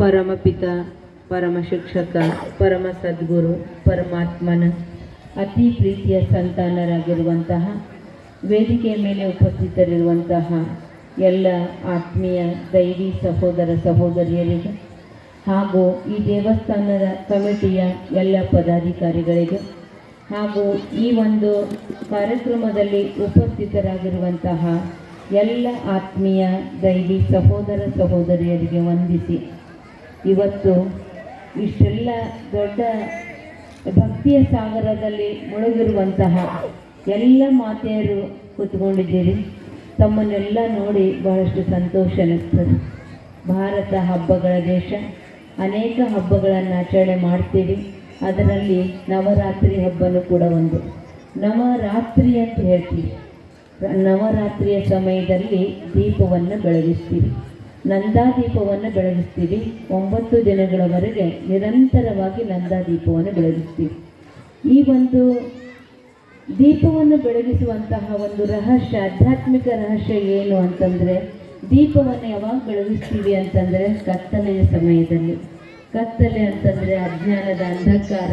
ಪರಮಪಿತ ಪರಮ ಶಿಕ್ಷಕ ಪರಮ ಸದ್ಗುರು ಪರಮಾತ್ಮನ ಅತಿ ಪ್ರೀತಿಯ ಸಂತಾನರಾಗಿರುವಂತಹ, ವೇದಿಕೆಯ ಮೇಲೆ ಉಪಸ್ಥಿತರಿರುವಂತಹ ಎಲ್ಲ ಆತ್ಮೀಯ ದೈವಿ ಸಹೋದರ ಸಹೋದರಿಯರಿಗೆ ಹಾಗೂ ಈ ದೇವಸ್ಥಾನದ ಕಮಿಟಿಯ ಎಲ್ಲ ಪದಾಧಿಕಾರಿಗಳಿಗೆ ಹಾಗೂ ಈ ಒಂದು ಕಾರ್ಯಕ್ರಮದಲ್ಲಿ ಉಪಸ್ಥಿತರಾಗಿರುವಂತಹ ಎಲ್ಲ ಆತ್ಮೀಯ ದೈವಿ ಸಹೋದರ ಸಹೋದರಿಯರಿಗೆ ವಂದಿಸಿ ಇವತ್ತು ಇಷ್ಟೆಲ್ಲ ದೊಡ್ಡ ಭಕ್ತಿಯ ಸಾಗರದಲ್ಲಿ ಮುಳುಗಿರುವಂತಹ ಎಲ್ಲ ಮಾತೆಯರು ಕೂತ್ಕೊಂಡಿದ್ದೀರಿ. ತಮ್ಮನ್ನೆಲ್ಲ ನೋಡಿ ಬಹಳಷ್ಟು ಸಂತೋಷ ಅನಿಸ್ತದೆ ಭಾರತ ಹಬ್ಬಗಳ ದೇಶ. ಅನೇಕ ಹಬ್ಬಗಳನ್ನು ಆಚರಣೆ ಮಾಡ್ತೀವಿ. ಅದರಲ್ಲಿ ನವರಾತ್ರಿ ಹಬ್ಬನೂ ಕೂಡ ಒಂದು. ನವರಾತ್ರಿ ಅಂತ ಹೇಳ್ತೀವಿ. ನವರಾತ್ರಿಯ ಸಮಯದಲ್ಲಿ ದೀಪವನ್ನು ಬೆಳಗಿಸ್ತೀವಿ. ನಂದಾದೀಪವನ್ನು ಬೆಳಗಿಸ್ತೀವಿ. ಒಂಬತ್ತು ದಿನಗಳವರೆಗೆ ನಿರಂತರವಾಗಿ ನಂದಾದೀಪವನ್ನು ಬೆಳಗಿಸ್ತೀವಿ. ಈ ಒಂದು ದೀಪವನ್ನು ಬೆಳಗಿಸುವಂತಹ ಒಂದು ರಹಸ್ಯ, ಆಧ್ಯಾತ್ಮಿಕ ರಹಸ್ಯ ಏನು ಅಂತಂದರೆ, ದೀಪವನ್ನು ಯಾವಾಗ ಬೆಳಗಿಸ್ತೀವಿ ಅಂತಂದರೆ ಕತ್ತಲೆಯ ಸಮಯದಲ್ಲಿ. ಕತ್ತಲೆ ಅಂತಂದರೆ ಅಜ್ಞಾನದ ಅಂಧಕಾರ.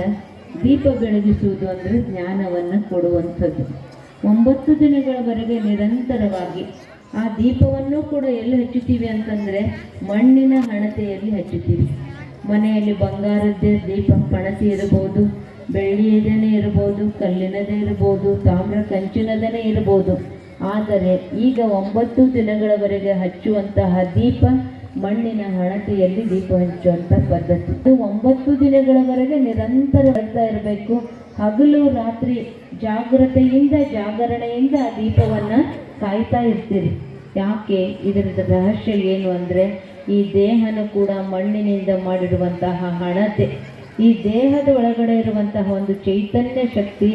ದೀಪ ಬೆಳಗಿಸುವುದು ಅಂದರೆ ಜ್ಞಾನವನ್ನು ಕೊಡುವಂಥದ್ದು. ಒಂಬತ್ತು ದಿನಗಳವರೆಗೆ ನಿರಂತರವಾಗಿ ಆ ದೀಪವನ್ನು ಕೂಡ ಎಲ್ಲಿ ಹಚ್ಚುತ್ತೀವಿ ಅಂತಂದರೆ ಮಣ್ಣಿನ ಹಣತೆಯಲ್ಲಿ ಹಚ್ಚುತ್ತೀವಿ. ಮನೆಯಲ್ಲಿ ಬಂಗಾರದ್ದೇ ದೀಪ ಪಣತಿ ಇರಬಹುದು ಬೆಳ್ಳಿಯದೇ ಇರಬಹುದು ಕಲ್ಲಿನದೇ ಇರಬಹುದು ತಾಮ್ರ ಕಂಚಿನದೇ ಇರಬಹುದು ಆದರೆ ಈಗ ಒಂಬತ್ತು ದಿನಗಳವರೆಗೆ ಹಚ್ಚುವಂತಹ ದೀಪ ಮಣ್ಣಿನ ಹಣತೆಯಲ್ಲಿ ದೀಪ ಹಚ್ಚುವಂಥ ಪದ್ಧತಿ. ಇದು ಒಂಬತ್ತು ದಿನಗಳವರೆಗೆ ನಿರಂತರ ಬರ್ತಾ ಇರಬೇಕು. ಹಗಲು ರಾತ್ರಿ ಜಾಗ್ರತೆಯಿಂದ, ಜಾಗರಣೆಯಿಂದ ಆ ದೀಪವನ್ನು ಕಾಯ್ತಾ ಇರ್ತೀರಿ. ಯಾಕೆ? ಇದರದ ರಹಸ್ಯ ಏನು ಅಂದರೆ, ಈ ದೇಹನು ಕೂಡ ಮಣ್ಣಿನಿಂದ ಮಾಡಿರುವಂತಹ ಹಣತೆ. ಈ ದೇಹದ ಒಳಗಡೆ ಇರುವಂತಹ ಒಂದು ಚೈತನ್ಯ ಶಕ್ತಿ,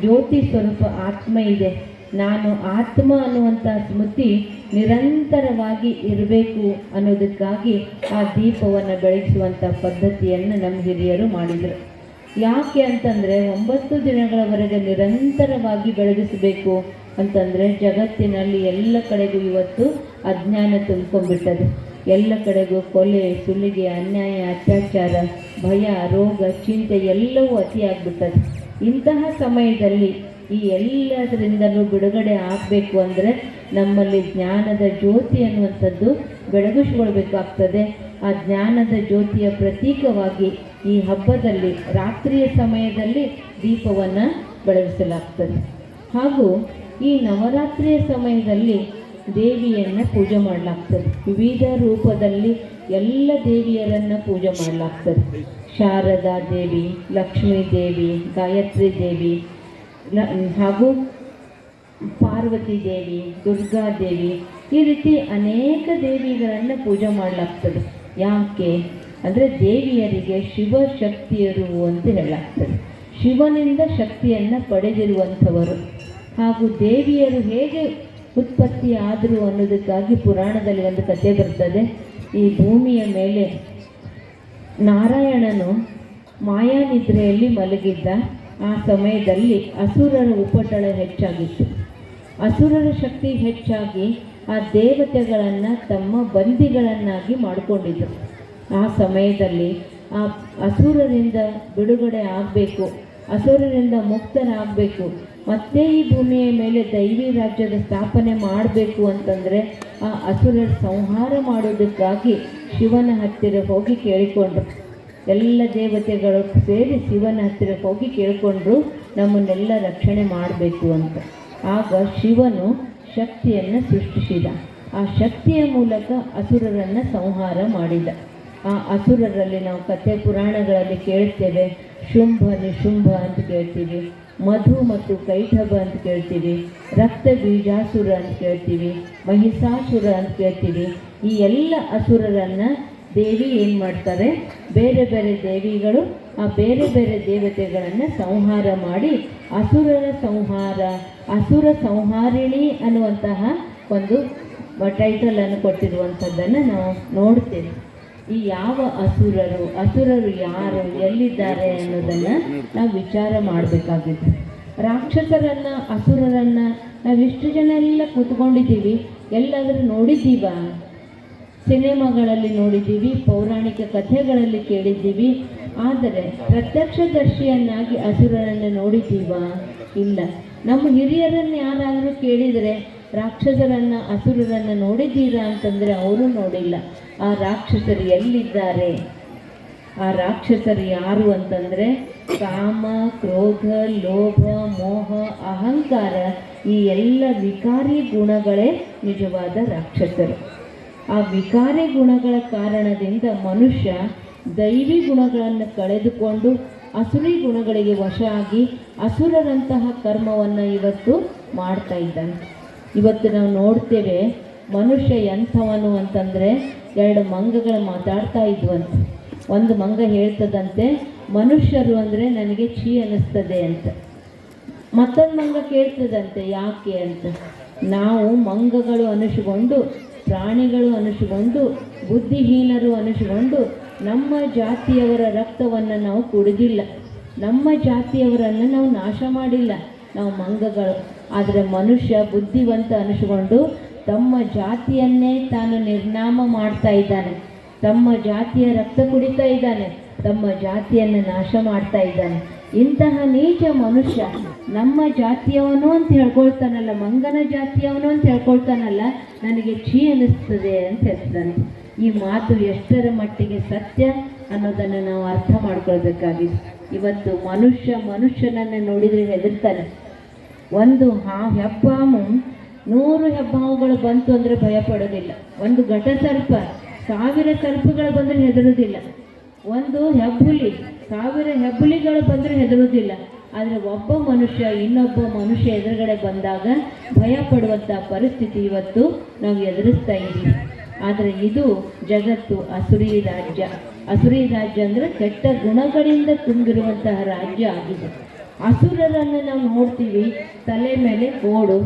ಜ್ಯೋತಿ ಸ್ವರೂಪ ಆತ್ಮ ಇದೆ. ನಾನು ಆತ್ಮ ಅನ್ನುವಂಥ ಸ್ಮೃತಿ ನಿರಂತರವಾಗಿ ಇರಬೇಕು ಅನ್ನೋದಕ್ಕಾಗಿ ಆ ದೀಪವನ್ನು ಬೆಳಗಿಸುವಂಥ ಪದ್ಧತಿಯನ್ನು ನಮ್ಮ ಹಿರಿಯರು ಮಾಡಿದರು. ಯಾಕೆ ಅಂತಂದರೆ, ಒಂಬತ್ತು ದಿನಗಳವರೆಗೆ ನಿರಂತರವಾಗಿ ಬೆಳಗಿಸಬೇಕು. ಅಂತಂದರೆ ಜಗತ್ತಿನಲ್ಲಿ ಎಲ್ಲ ಕಡೆಗೂ ಇವತ್ತು ಅಜ್ಞಾನ ತುಂಬಿಕೊಂಡ್ಬಿಟ್ಟದೆ. ಎಲ್ಲ ಕಡೆಗೂ ಕೊಲೆ, ಸುಲಿಗೆ, ಅನ್ಯಾಯ, ಅತ್ಯಾಚಾರ, ಭಯ, ರೋಗ, ಚಿಂತೆ ಎಲ್ಲವೂ ಅತಿಯಾಗ್ಬಿಟ್ಟದೆ ಇಂತಹ ಸಮಯದಲ್ಲಿ ಈ ಎಲ್ಲದರಿಂದಲೂ ಬಿಡುಗಡೆ ಆಗಬೇಕು ಅಂದರೆ ನಮ್ಮಲ್ಲಿ ಜ್ಞಾನದ ಜ್ಯೋತಿ ಅನ್ನುವಂಥದ್ದು ಬೆಳಗಿಸ್ಕೊಳ್ಬೇಕಾಗ್ತದೆ. ಆ ಜ್ಞಾನದ ಜ್ಯೋತಿಯ ಪ್ರತೀಕವಾಗಿ ಈ ಹಬ್ಬದಲ್ಲಿ, ರಾತ್ರಿಯ ಸಮಯದಲ್ಲಿ ದೀಪವನ್ನು ಬೆಳಗಿಸಲಾಗ್ತದೆ. ಹಾಗೂ ಈ ನವರಾತ್ರಿಯ ಸಮಯದಲ್ಲಿ ದೇವಿಯನ್ನು ಪೂಜೆ ಮಾಡಲಾಗ್ತದೆ. ವಿವಿಧ ರೂಪದಲ್ಲಿ ಎಲ್ಲ ದೇವಿಯರನ್ನು ಪೂಜೆ ಮಾಡಲಾಗ್ತದೆ. ಶಾರದಾ ದೇವಿ, ಲಕ್ಷ್ಮೀ ದೇವಿ, ಗಾಯತ್ರಿ ದೇವಿ ಹಾಗೂ ಪಾರ್ವತಿ ದೇವಿ, ದುರ್ಗಾ ದೇವಿ ಈ ರೀತಿ ಅನೇಕ ದೇವಿಗಳನ್ನು ಪೂಜೆ ಮಾಡಲಾಗ್ತದೆ. ಯಾಕೆ ಅಂದರೆ ದೇವಿಯರಿಗೆ ಶಿವ ಶಕ್ತಿಯರು ಅಂತ ಹೇಳಲಾಗ್ತದೆ. ಶಿವನಿಂದ ಶಕ್ತಿಯನ್ನು ಪಡೆದಿರುವಂಥವರು. ಹಾಗೂ ದೇವಿಯರು ಹೇಗೆ ಉತ್ಪತ್ತಿ ಆದರು ಅನ್ನೋದಕ್ಕಾಗಿ ಪುರಾಣದಲ್ಲಿ ಒಂದು ಕಥೆ ಬರ್ತದೆ. ಈ ಭೂಮಿಯ ಮೇಲೆ ನಾರಾಯಣನು ಮಾಯಾನಿದ್ರೆಯಲ್ಲಿ ಮಲಗಿದ್ದ. ಆ ಸಮಯದಲ್ಲಿ ಅಸುರರ ಉಪಟಳ ಹೆಚ್ಚಾಗಿತ್ತು. ಅಸುರರ ಶಕ್ತಿ ಹೆಚ್ಚಾಗಿ ಆ ದೇವತೆಗಳನ್ನು ತಮ್ಮ ಬಂದಿಗಳನ್ನಾಗಿ ಮಾಡಿಕೊಂಡಿದ್ದರು ಆ ಸಮಯದಲ್ಲಿ ಆ ಅಸುರರಿಂದ ಬಿಡುಗಡೆ ಆಗಬೇಕು, ಅಸುರರಿಂದ ಮುಕ್ತರಾಗಬೇಕು ಮತ್ತೆ ಈ ಭೂಮಿಯ ಮೇಲೆ ದೈವಿ ರಾಜ್ಯದ ಸ್ಥಾಪನೆ ಮಾಡಬೇಕು ಅಂತಂದರೆ ಆ ಅಸುರರ ಸಂಹಾರ ಮಾಡೋದಕ್ಕಾಗಿ ಶಿವನ ಹತ್ತಿರ ಹೋಗಿ ಕೇಳಿಕೊಂಡ್ರು. ಎಲ್ಲ ದೇವತೆಗಳು ಸೇರಿ ಶಿವನ ಹತ್ತಿರ ಹೋಗಿ ಕೇಳಿಕೊಂಡ್ರು ನಮ್ಮನ್ನೆಲ್ಲ ರಕ್ಷಣೆ ಮಾಡಬೇಕು ಅಂತ. ಆಗ ಶಿವನು ಶಕ್ತಿಯನ್ನು ಸೃಷ್ಟಿಸಿದ. ಆ ಶಕ್ತಿಯ ಮೂಲಕ ಅಸುರರನ್ನು ಸಂಹಾರ ಮಾಡಿದ. ಆ ಅಸುರರಲ್ಲಿ ನಾವು ಕಥೆ ಪುರಾಣಗಳಲ್ಲಿ ಕೇಳ್ತೇವೆ, ಶುಂಭ ನಿಶುಂಭ ಅಂತ ಕೇಳ್ತೀವಿ. ಮಧು ಮತ್ತು ಕೈಠಬ ಅಂತ ಕೇಳ್ತೀವಿ, ರಕ್ತ ಬೀಜಾಸುರ ಅಂತ ಕೇಳ್ತೀವಿ, ಮಹಿಷಾಸುರ ಅಂತ ಕೇಳ್ತೀವಿ. ಈ ಎಲ್ಲ ಅಸುರರನ್ನು ದೇವಿ ಏನು ಮಾಡ್ತಾರೆ, ಬೇರೆ ಬೇರೆ ದೇವಿಗಳು ಆ ಬೇರೆ ಬೇರೆ ದೇವತೆಗಳನ್ನು ಸಂಹಾರ ಮಾಡಿ ಅಸುರರ ಸಂಹಾರ, ಅಸುರ ಸಂಹಾರಿಣಿ ಅನ್ನುವಂತಹ ಒಂದು ಟೈಟಲನ್ನು ಕೊಟ್ಟಿರುವಂಥದ್ದನ್ನು ನಾವು ನೋಡ್ತೇವೆ. ಈ ಯಾವ ಅಸುರರು ಅಸುರರು ಯಾರು, ಎಲ್ಲಿದ್ದಾರೆ ಅನ್ನೋದನ್ನು ನಾವು ವಿಚಾರ ಮಾಡಬೇಕಾಗಿದೆ ರಾಕ್ಷಸರನ್ನು, ಅಸುರರನ್ನು ನಾವಿಷ್ಟು ಜನ ಎಲ್ಲ ಕೂತ್ಕೊಂಡಿದ್ದೀವಿ. ಎಲ್ಲಾದರೂ ನೋಡಿದ್ದೀವ? ಸಿನಿಮಾಗಳಲ್ಲಿ ನೋಡಿದ್ದೀವಿ, ಪೌರಾಣಿಕ ಕಥೆಗಳಲ್ಲಿ ಕೇಳಿದ್ದೀವಿ. ಆದರೆ ಪ್ರತ್ಯಕ್ಷದರ್ಶಿಯನ್ನಾಗಿ ಅಸುರರನ್ನು ನೋಡಿದ್ದೀವ? ಇಲ್ಲ. ನಮ್ಮ ಹಿರಿಯರನ್ನು ಯಾರಾದರೂ ಕೇಳಿದರೆ ರಾಕ್ಷಸರನ್ನ, ಅಸುರರನ್ನು ನೋಡಿದ್ದೀರಾ ಅಂತಂದರೆ ಅವರು ನೋಡಿಲ್ಲ. ಆ ರಾಕ್ಷಸರು ಎಲ್ಲಿದ್ದಾರೆ? ಆ ರಾಕ್ಷಸರು ಯಾರು ಅಂತಂದರೆ ಕಾಮ, ಕ್ರೋಧ, ಲೋಭ, ಮೋಹ, ಅಹಂಕಾರ ಈ ಎಲ್ಲ ವಿಕಾರಿ ಗುಣಗಳೇ ನಿಜವಾದ ರಾಕ್ಷಸರು. ಆ ವಿಕಾರಿ ಗುಣಗಳ ಕಾರಣದಿಂದ ಮನುಷ್ಯ ದೈವಿ ಗುಣಗಳನ್ನು ಕಳೆದುಕೊಂಡು ಅಸುರಿ ಗುಣಗಳಿಗೆ ವಶ ಆಗಿ ಅಸುರರಂತಹ ಕರ್ಮವನ್ನು ಇವತ್ತು ಮಾಡ್ತಾ ಇದ್ದಾನೆ. ಇವತ್ತು ನಾವು ನೋಡ್ತೇವೆ ಮನುಷ್ಯ ಎಂಥವನು ಅಂತಂದರೆ ಎರಡು ಮಂಗಗಳು ಮಾತಾಡ್ತಾ ಇದ್ವಂತೆ. ಒಂದು ಮಂಗ ಹೇಳ್ತದಂತೆ, ಮನುಷ್ಯರು ಅಂದರೆ ನನಗೆ ಛೀ ಅನ್ನಿಸ್ತದೆ ಅಂತ. ಮತ್ತೊಂದು ಮಂಗ ಕೇಳ್ತದಂತೆ, ಯಾಕೆ ಅಂತ? ನಾವು ಮಂಗಗಳು ಅನಿಸಿಕೊಂಡು, ಪ್ರಾಣಿಗಳು ಅನಿಸಿಕೊಂಡು, ಬುದ್ಧಿಹೀನರು ಅನಿಸಿಕೊಂಡು, ನಮ್ಮ ಜಾತಿಯವರ ರಕ್ತವನ್ನು ನಾವು ಕುಡಿದಿಲ್ಲ. ನಮ್ಮ ಜಾತಿಯವರನ್ನು ನಾವು ನಾಶ ಮಾಡಿಲ್ಲ. ನಾವು ಮಂಗಗಳು. ಆದರೆ ಮನುಷ್ಯ ಬುದ್ಧಿವಂತ ಅನಿಸಿಕೊಂಡು ತಮ್ಮ ಜಾತಿಯನ್ನೇ ತಾನು ನಿರ್ನಾಮ ಮಾಡ್ತಾ ಇದ್ದಾನೆ. ತಮ್ಮ ಜಾತಿಯ ರಕ್ತ ಕುಡಿತಾ ಇದ್ದಾನೆ. ತಮ್ಮ ಜಾತಿಯನ್ನು ನಾಶ ಮಾಡ್ತಾ ಇದ್ದಾನೆ. ಇಂತಹ ನೀಚ ಮನುಷ್ಯ ನಮ್ಮ ಜಾತಿಯವನು ಅಂತ ಹೇಳ್ಕೊಳ್ತಾನಲ್ಲ, ಮಂಗನ ಜಾತಿಯವನು ಅಂತ ಹೇಳ್ಕೊಳ್ತಾನಲ್ಲ, ನನಗೆ ಛೀ ಅನ್ನಿಸ್ತದೆ ಅಂತ ಹೇಳ್ತಾನೆ. ಈ ಮಾತು ಎಷ್ಟರ ಮಟ್ಟಿಗೆ ಸತ್ಯ ಅನ್ನೋದನ್ನು ನಾವು ಅರ್ಥ ಮಾಡ್ಕೊಳ್ಬೇಕಾಗಿದೆ. ಇವತ್ತು ಮನುಷ್ಯ ಮನುಷ್ಯನನ್ನು ನೋಡಿದರೆ ಹೆದರ್ತಾನೆ. ಒಂದು ಹಾ ಹೆಬ್ಬಾಮು, ನೂರು ಹೆಬ್ಬಾವುಗಳು ಬಂತು ಅಂದರೆ ಭಯ ಪಡೋದಿಲ್ಲ ಒಂದು ಘಟ ಸರ್ಪ, ಸಾವಿರ ಸರ್ಪಗಳು ಬಂದರೆ ಹೆದರೋದಿಲ್ಲ ಒಂದು ಹೆಬ್ಬುಲಿ, ಸಾವಿರ ಹೆಬ್ಬುಲಿಗಳು ಬಂದರೆ ಹೆದರೋದಿಲ್ಲ ಆದರೆ ಒಬ್ಬ ಮನುಷ್ಯ, ಇನ್ನೊಬ್ಬ ಮನುಷ್ಯ ಎದುರುಗಡೆ ಬಂದಾಗ ಭಯ ಪಡುವಂಥ ಪರಿಸ್ಥಿತಿ ಇವತ್ತು ನಾವು ಎದುರಿಸ್ತಾ ಇದ್ದೀವಿ. ಆದರೆ ಇದು ಜಗತ್ತು ಅಸುರಿ ರಾಜ್ಯ. ಅಸುರಿ ರಾಜ್ಯ ಅಂದರೆ ಕೆಟ್ಟ ಗುಣಗಳಿಂದ ತುಂಬಿರುವಂತಹ ರಾಜ್ಯ ಆಗಿದೆ. ಅಸುರರನ್ನು ನಾವು ನೋಡ್ತೀವಿ. ತಲೆ ಮೇಲೆ ಓಡು,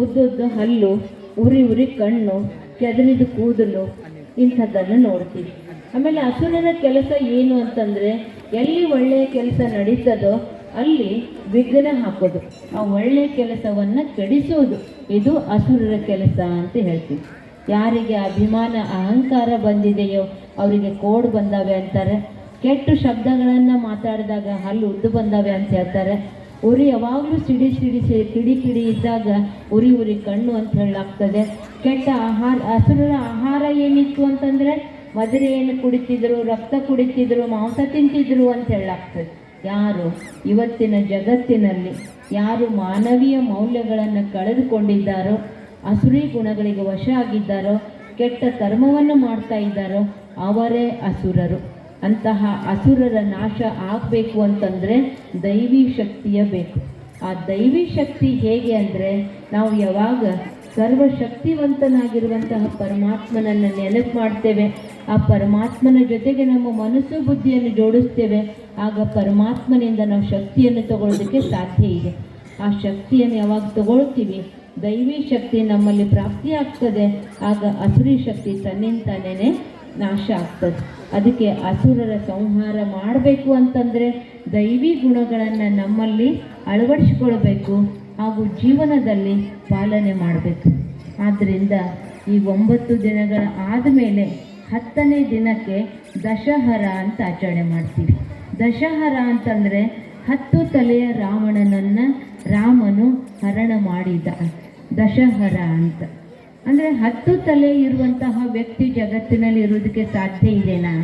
ಉದ್ದುದ್ದ ಹಲ್ಲು, ಉರಿ ಉರಿ ಕಣ್ಣು ಕೆದರಿದ ಕೂದಲು ಇಂಥದ್ದನ್ನು ನೋಡ್ತೀವಿ. ಆಮೇಲೆ ಅಸುರರ ಕೆಲಸ ಏನು ಅಂತಂದರೆ, ಎಲ್ಲಿ ಒಳ್ಳೆಯ ಕೆಲಸ ನಡೀತದೋ ಅಲ್ಲಿ ವಿಘ್ನ ಹಾಕೋದು. ಆ ಒಳ್ಳೆಯ ಕೆಲಸವನ್ನು ಕೆಡಿಸೋದು. ಇದು ಅಸುರರ ಕೆಲಸ ಅಂತ ಹೇಳ್ತೀವಿ. ಯಾರಿಗೆ ಅಭಿಮಾನ, ಅಹಂಕಾರ ಬಂದಿದೆಯೋ, ಅವರಿಗೆ ಕೋಡ್ ಬಂದಾವೆ ಅಂತಾರೆ. ಕೆಟ್ಟ ಶಬ್ದಗಳನ್ನು ಮಾತಾಡಿದಾಗ ಹಲ್ಲು ಉದ್ದು ಬಂದವೆ ಅಂತ ಹೇಳ್ತಾರೆ. ಉರಿ ಯಾವಾಗಲೂ ಸಿಡಿ ಸಿಡಿ ಸಿ- ಕಿಡಿ ಕಿಡಿ ಇದ್ದಾಗ ಉರಿ ಉರಿ ಕಣ್ಣು ಅಂತ ಹೇಳಲಾಗ್ತದೆ ಕೆಟ್ಟ ಆಹಾರ ಹಸುರರ ಆಹಾರ ಏನಿತ್ತು ಅಂತಂದರೆ ಏನು ಕುಡಿತಿದ್ರು, ರಕ್ತ ಕುಡಿತಿದ್ರು, ಮಾಂಸ ತಿಂತಿದ್ರು ಅಂತ ಹೇಳಲಾಗ್ತದೆ ಯಾರು? ಇವತ್ತಿನ ಜಗತ್ತಿನಲ್ಲಿ ಯಾರು ಮಾನವೀಯ ಮೌಲ್ಯಗಳನ್ನು ಕಳೆದುಕೊಂಡಿದ್ದಾರೋ, ಹಸುರಿ ಗುಣಗಳಿಗೆ ವಶ ಆಗಿದ್ದಾರೋ, ಕೆಟ್ಟ ಕರ್ಮವನ್ನು ಮಾಡ್ತಾ ಇದ್ದಾರೋ, ಅವರೇ ಅಸುರರು ಅಂತಹ ಅಸುರರ ನಾಶ ಆಗಬೇಕು ಅಂತಂದರೆ ದೈವಿ ಶಕ್ತಿಯ ಬೇಕು. ಆ ದೈವಿ ಶಕ್ತಿ ಹೇಗೆ ಅಂದರೆ ನಾವು ಯಾವಾಗ ಸರ್ವಶಕ್ತಿವಂತನಾಗಿರುವಂತಹ ಪರಮಾತ್ಮನನ್ನು ನೆನಪು ಮಾಡ್ತೇವೆ, ಆ ಪರಮಾತ್ಮನ ಜೊತೆಗೆ ನಮ್ಮ ಮನಸ್ಸು ಬುದ್ಧಿಯನ್ನು ಜೋಡಿಸ್ತೇವೆ, ಆಗ ಪರಮಾತ್ಮನಿಂದ ನಾವು ಶಕ್ತಿಯನ್ನು ತಗೊಳ್ಳೋದಕ್ಕೆ ಸಾಧ್ಯ ಇದೆ. ಆ ಶಕ್ತಿಯನ್ನು ಯಾವಾಗ ತಗೊಳ್ತೀವಿ? ದೈವಿ ಶಕ್ತಿ ನಮ್ಮಲ್ಲಿ ಪ್ರಾಪ್ತಿಯಾಗ್ತದೆ, ಆಗ ಅಸುರಿ ಶಕ್ತಿ ತನ್ನಿಂತಾನೇ ನಾಶ ಆಗ್ತದೆ. ಅದಕ್ಕೆ ಅಸುರರ ಸಂಹಾರ ಮಾಡಬೇಕು ಅಂತಂದರೆ ದೈವಿ ಗುಣಗಳನ್ನು ನಮ್ಮಲ್ಲಿ ಅಳವಡಿಸ್ಕೊಳ್ಬೇಕು ಹಾಗೂ ಜೀವನದಲ್ಲಿ ಪಾಲನೆ ಮಾಡಬೇಕು. ಆದ್ದರಿಂದ ಈ ಒಂಬತ್ತು ದಿನಗಳ ಆದಮೇಲೆ ಹತ್ತನೇ ದಿನಕ್ಕೆ ದಶಹರ ಅಂತ ಆಚರಣೆ ಮಾಡ್ತೀವಿ. ದಶಹರ ಅಂತಂದರೆ ಹತ್ತು ತಲೆಯ ರಾವಣನನ್ನು ರಾಮನು ಹರಣ ಮಾಡಿದ ದಶಹರ ಅಂತ. ಅಂದರೆ ಹತ್ತು ತಲೆ ಇರುವಂತಹ ವ್ಯಕ್ತಿ ಜಗತ್ತಿನಲ್ಲಿ ಇರೋದಕ್ಕೆ ಸಾಧ್ಯ ಇದೆನಾ?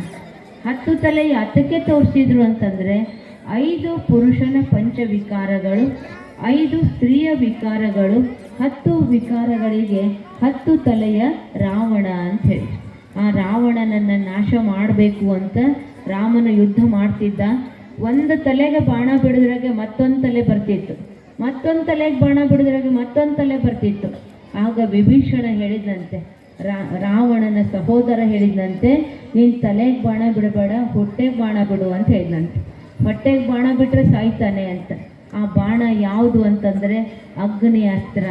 ಹತ್ತು ತಲೆ ಹತ್ತಕ್ಕೆ ತೋರಿಸಿದ್ರು ಅಂತಂದರೆ, ಐದು ಪುರುಷನ ಪಂಚವಿಕಾರಗಳು, ಐದು ಸ್ತ್ರೀಯ ವಿಕಾರಗಳು, ಹತ್ತು ವಿಕಾರಗಳಿಗೆ ಹತ್ತು ತಲೆಯ ರಾವಣ ಅಂತ ಹೇಳಿ. ಆ ರಾವಣನನ್ನು ನಾಶ ಮಾಡಬೇಕು ಅಂತ ರಾಮನ ಯುದ್ಧ ಮಾಡ್ತಿದ್ದ. ಒಂದು ತಲೆಗೆ ಬಾಣ ಬಿಡಿದ್ರಾಗೆ ಮತ್ತೊಂದು ತಲೆ ಬರ್ತಿತ್ತು. ಮತ್ತೊಂದು ತಲೆಗೆ ಬಾಣ ಬಿಡಿದ್ರಾಗೆ ಮತ್ತೊಂದು ತಲೆ ಬರ್ತಿತ್ತು. ಆಗ ವಿಭೀಷಣ ಹೇಳಿದಂತೆ ರಾವಣನ ಸಹೋದರ ಹೇಳಿದಂತೆ, ನೀನು ತಲೆಗೆ ಬಾಣ ಬಿಡಬೇಡ, ಹೊಟ್ಟೆಗೆ ಬಾಣ ಬಿಡು ಅಂತ ಹೇಳಿದಂತೆ. ಹೊಟ್ಟೆಗೆ ಬಾಣ ಬಿಟ್ಟರೆ ಸಾಯ್ತಾನೆ ಅಂತ. ಆ ಬಾಣ ಯಾವುದು ಅಂತಂದರೆ ಅಗ್ನಿ ಅಸ್ತ್ರ.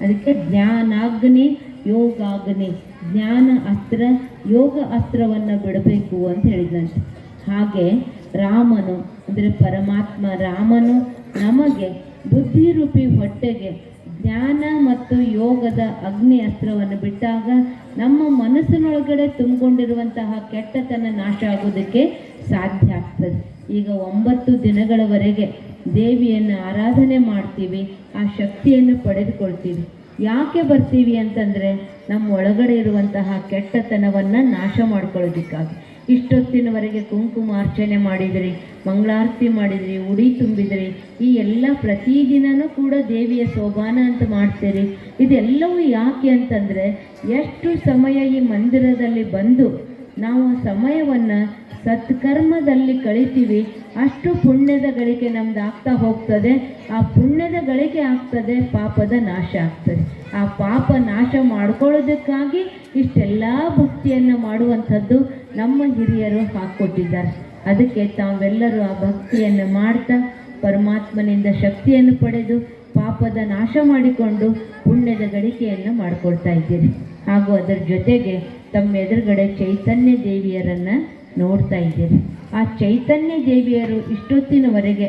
ಅದಕ್ಕೆ ಜ್ಞಾನಾಗ್ನಿ, ಯೋಗಾಗ್ನಿ. ಜ್ಞಾನ ಅಸ್ತ್ರ, ಯೋಗ ಅಸ್ತ್ರವನ್ನು ಬಿಡಬೇಕು ಅಂತ ಹೇಳಿದಂತೆ. ಹಾಗೆ ರಾಮನು, ಅಂದರೆ ಪರಮಾತ್ಮ ರಾಮನು ನಮಗೆ ಬುದ್ಧಿರೂಪಿ ಹೊಟ್ಟೆಗೆ ಧ್ಯಾನ ಮತ್ತು ಯೋಗದ ಅಗ್ನಿ ಅಸ್ತ್ರವನ್ನು ಬಿಟ್ಟಾಗ ನಮ್ಮ ಮನಸ್ಸಿನೊಳಗಡೆ ತುಂಬಿಕೊಂಡಿರುವಂತಹ ಕೆಟ್ಟತನ ನಾಶ ಆಗೋದಕ್ಕೆ ಸಾಧ್ಯ ಆಗ್ತದೆ. ಈಗ ಒಂಬತ್ತು ದಿನಗಳವರೆಗೆ ದೇವಿಯನ್ನು ಆರಾಧನೆ ಮಾಡ್ತೀವಿ, ಆ ಶಕ್ತಿಯನ್ನು ಪಡೆದುಕೊಳ್ತೀವಿ. ಯಾಕೆ ಬರ್ತೀವಿ ಅಂತಂದರೆ ನಮ್ಮ ಒಳಗಡೆ ಇರುವಂತಹ ಕೆಟ್ಟತನವನ್ನು ನಾಶ ಮಾಡ್ಕೊಳ್ಳೋದಕ್ಕಾಗಿ. ಇಷ್ಟೊತ್ತಿನವರೆಗೆ ಕುಂಕುಮಾರ್ಚನೆ ಮಾಡಿದ್ರಿ, ಮಂಗಳಾರತಿ ಮಾಡಿದ್ರಿ, ಉಡಿ ತುಂಬಿದ್ರಿ. ಈ ಎಲ್ಲ ಪ್ರತಿದಿನನೂ ಕೂಡ ದೇವಿಯ ಸೋಬಾನ ಅಂತ ಮಾಡ್ತೀರಿ. ಇದೆಲ್ಲವೂ ಯಾಕೆ ಅಂತಂದರೆ ಎಷ್ಟು ಸಮಯ ಈ ಮಂದಿರದಲ್ಲಿ ಬಂದು ನಾವು ಸಮಯವನ್ನು ಸತ್ಕರ್ಮದಲ್ಲಿ ಕಳಿತೀವಿ, ಅಷ್ಟು ಪುಣ್ಯದ ಗಳಿಕೆ ನಮ್ದು ಆಗ್ತಾ ಹೋಗ್ತದೆ. ಆ ಪುಣ್ಯದ ಗಳಿಕೆ ಆಗ್ತದೆ, ಪಾಪದ ನಾಶ ಆಗ್ತದೆ. ಆ ಪಾಪ ನಾಶ ಮಾಡ್ಕೊಳ್ಳೋದಕ್ಕಾಗಿ ಇಷ್ಟೆಲ್ಲ ಭಕ್ತಿಯನ್ನು ಮಾಡುವಂಥದ್ದು ನಮ್ಮ ಹಿರಿಯರು ಹಾಕ್ಕೊಟ್ಟಿದ್ದಾರೆ. ಅದಕ್ಕೆ ತಾವೆಲ್ಲರೂ ಆ ಭಕ್ತಿಯನ್ನು ಮಾಡ್ತಾ, ಪರಮಾತ್ಮನಿಂದ ಶಕ್ತಿಯನ್ನು ಪಡೆದು, ಪಾಪದ ನಾಶ ಮಾಡಿಕೊಂಡು ಪುಣ್ಯದ ಗಳಿಕೆಯನ್ನು ಮಾಡ್ಕೊಳ್ತಾ ಇದ್ದೀರಿ. ಹಾಗೂ ಅದರ ಜೊತೆಗೆ ತಮ್ಮ ಎದುರುಗಡೆ ಚೈತನ್ಯ ದೇವಿಯರನ್ನು ನೋಡ್ತಾ ಇದ್ದೀರಿ. ಆ ಚೈತನ್ಯ ದೇವಿಯರು ಇಷ್ಟೊತ್ತಿನವರೆಗೆ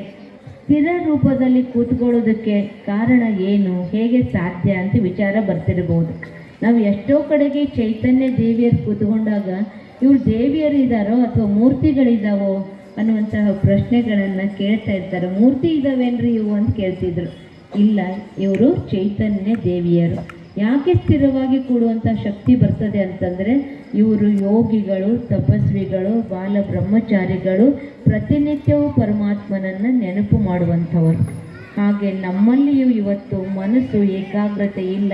ಸ್ಥಿರ ರೂಪದಲ್ಲಿ ಕೂತ್ಕೊಳ್ಳೋದಕ್ಕೆ ಕಾರಣ ಏನು, ಹೇಗೆ ಸಾಧ್ಯ ಅಂತ ವಿಚಾರ ಬರ್ತಿರ್ಬೋದು. ನಾವು ಎಷ್ಟೋ ಕಡೆಗೆ ಚೈತನ್ಯ ದೇವಿಯರು ಕೂತ್ಕೊಂಡಾಗ ಇವ್ರು ದೇವಿಯರು ಇದ್ದಾರೋ ಅಥವಾ ಮೂರ್ತಿಗಳಿದ್ದಾವೋ ಅನ್ನುವಂತಹ ಪ್ರಶ್ನೆಗಳನ್ನು ಕೇಳ್ತಾ ಇರ್ತಾರೆ. ಮೂರ್ತಿ ಇದ್ದಾವೇನ್ರಿ ಇವು ಅಂತ ಕೇಳ್ತಿದ್ರು. ಇಲ್ಲ, ಇವರು ಚೈತನ್ಯ ದೇವಿಯರು. ಯಾಕೆ ಸ್ಥಿರವಾಗಿ ಕೂಡುವಂಥ ಶಕ್ತಿ ಬರ್ತದೆ ಅಂತಂದರೆ ಇವರು ಯೋಗಿಗಳು, ತಪಸ್ವಿಗಳು, ಬಾಲ ಬ್ರಹ್ಮಚಾರಿಗಳು, ಪ್ರತಿನಿತ್ಯವೂ ಪರಮಾತ್ಮನನ್ನು ನೆನಪು ಮಾಡುವಂಥವರು. ಹಾಗೆ ನಮ್ಮಲ್ಲಿಯೂ ಇವತ್ತು ಮನಸ್ಸು ಏಕಾಗ್ರತೆ ಇಲ್ಲ.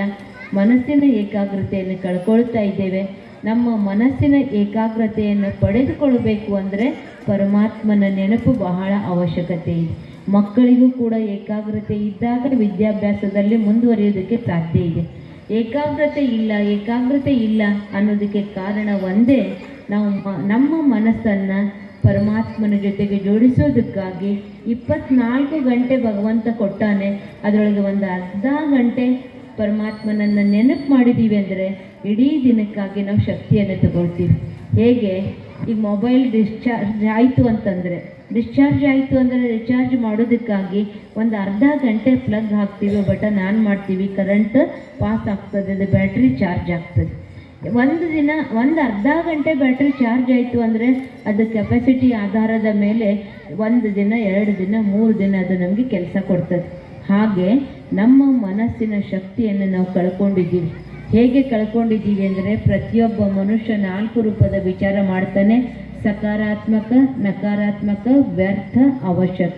ಮನಸ್ಸಿನ ಏಕಾಗ್ರತೆಯನ್ನು ಕಳ್ಕೊಳ್ತಾ ಇದ್ದೇವೆ. ನಮ್ಮ ಮನಸ್ಸಿನ ಏಕಾಗ್ರತೆಯನ್ನು ಪಡೆದುಕೊಳ್ಳಬೇಕು ಅಂದರೆ ಪರಮಾತ್ಮನ ನೆನಪು ಬಹಳ ಅವಶ್ಯಕತೆ ಇದೆ. ಮಕ್ಕಳಿಗೂ ಕೂಡ ಏಕಾಗ್ರತೆ ಇದ್ದಾಗ ವಿದ್ಯಾಭ್ಯಾಸದಲ್ಲಿ ಮುಂದುವರಿಯೋದಕ್ಕೆ ಸಾಧ್ಯ ಇದೆ. ಏಕಾಗ್ರತೆ ಇಲ್ಲ ಏಕಾಗ್ರತೆ ಇಲ್ಲ ಅನ್ನೋದಕ್ಕೆ ಕಾರಣ ಒಂದೇ ನಾವು ನಮ್ಮ ಮನಸ್ಸನ್ನು ಪರಮಾತ್ಮನ ಜೊತೆಗೆ ಜೋಡಿಸೋದಕ್ಕಾಗಿ ಇಪ್ಪತ್ನಾಲ್ಕು ಗಂಟೆ ಭಗವಂತ ಕೊಟ್ಟಾನೆ. ಅದರೊಳಗೆ ಒಂದು ಅರ್ಧ ಗಂಟೆ ಪರಮಾತ್ಮನನ್ನು ನೆನಪು ಮಾಡಿದ್ದೀವಿ ಅಂದರೆ ಇಡೀ ದಿನಕ್ಕಾಗಿ ನಾವು ಶಕ್ತಿಯನ್ನು ತಗೊಳ್ತೀವಿ. ಹೇಗೆ? ಈಗ ಮೊಬೈಲ್ ಡಿಸ್ಚಾರ್ಜ್ ಆಯಿತು ಅಂತಂದರೆ ಡಿಸ್ಚಾರ್ಜ್ ಆಯಿತು ಅಂದರೆ ರಿಚಾರ್ಜ್ ಮಾಡೋದಕ್ಕಾಗಿ ಒಂದು ಅರ್ಧ ಗಂಟೆ ಪ್ಲಗ್ ಹಾಕ್ತೀವಿ, ಬಟನ್ ಆನ್ ಮಾಡ್ತೀವಿ ಕರೆಂಟ್ ಪಾಸ್ ಆಗ್ತದೆ, ಅದು ಬ್ಯಾಟ್ರಿ ಚಾರ್ಜ್ ಆಗ್ತದೆ. ಒಂದು ದಿನ, ಒಂದು ಅರ್ಧ ಗಂಟೆ ಬ್ಯಾಟ್ರಿ ಚಾರ್ಜ್ ಆಯಿತು ಅಂದರೆ ಅದು ಕೆಪಾಸಿಟಿ ಆಧಾರದ ಮೇಲೆ ಒಂದು ದಿನ, ಎರಡು ದಿನ, ಮೂರು ದಿನ ಅದು ನಮಗೆ ಕೆಲಸ ಕೊಡ್ತದೆ. ಹಾಗೆ ನಮ್ಮ ಮನಸ್ಸಿನ ಶಕ್ತಿಯನ್ನು ನಾವು ಕಳ್ಕೊಂಡಿದ್ದೀವಿ. ಹೇಗೆ ಕಳ್ಕೊಂಡಿದ್ದೀವಿ ಅಂದರೆ ಪ್ರತಿಯೊಬ್ಬ ಮನುಷ್ಯ ನಾಲ್ಕು ರೂಪದ ವಿಚಾರ ಮಾಡ್ತಾನೆ. ಸಕಾರಾತ್ಮಕ, ನಕಾರಾತ್ಮಕ, ವ್ಯರ್ಥ, ಅವಶ್ಯಕ.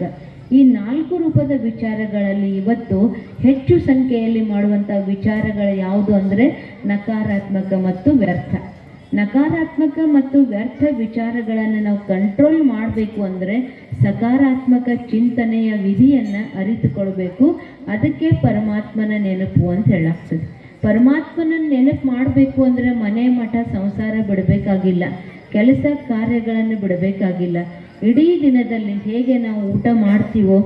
ಈ ನಾಲ್ಕು ರೂಪದ ವಿಚಾರಗಳಲ್ಲಿ ಇವತ್ತು ಹೆಚ್ಚು ಸಂಖ್ಯೆಯಲ್ಲಿ ಮಾಡುವಂಥ ವಿಚಾರಗಳು ಯಾವುದು ಅಂದರೆ ನಕಾರಾತ್ಮಕ ಮತ್ತು ವ್ಯರ್ಥ. ನಕಾರಾತ್ಮಕ ಮತ್ತು ವ್ಯರ್ಥ ವಿಚಾರಗಳನ್ನು ನಾವು ಕಂಟ್ರೋಲ್ ಮಾಡಬೇಕು ಅಂದರೆ ಸಕಾರಾತ್ಮಕ ಚಿಂತನೆಯ ವಿಧಿಯನ್ನು ಅರಿತುಕೊಳ್ಬೇಕು. ಅದಕ್ಕೆ ಪರಮಾತ್ಮನ ನೆನಪು ಅಂತ ಹೇಳಾಗ್ತದೆ ಪರಮಾತ್ಮನ ನೆನಪು ಮಾಡಬೇಕು ಅಂದರೆ ಮನೆ ಮಠ, ಸಂಸಾರ ಬಿಡಬೇಕಾಗಿಲ್ಲ. ಕೆಲಸ ಕಾರ್ಯಗಳನ್ನು ಬಿಡಬೇಕಾಗಿಲ್ಲ. ಇಡೀ ದಿನದಲ್ಲಿ ಹೇಗೆ ನಾವು ಊಟ ಮಾಡ್ತೀವೋ,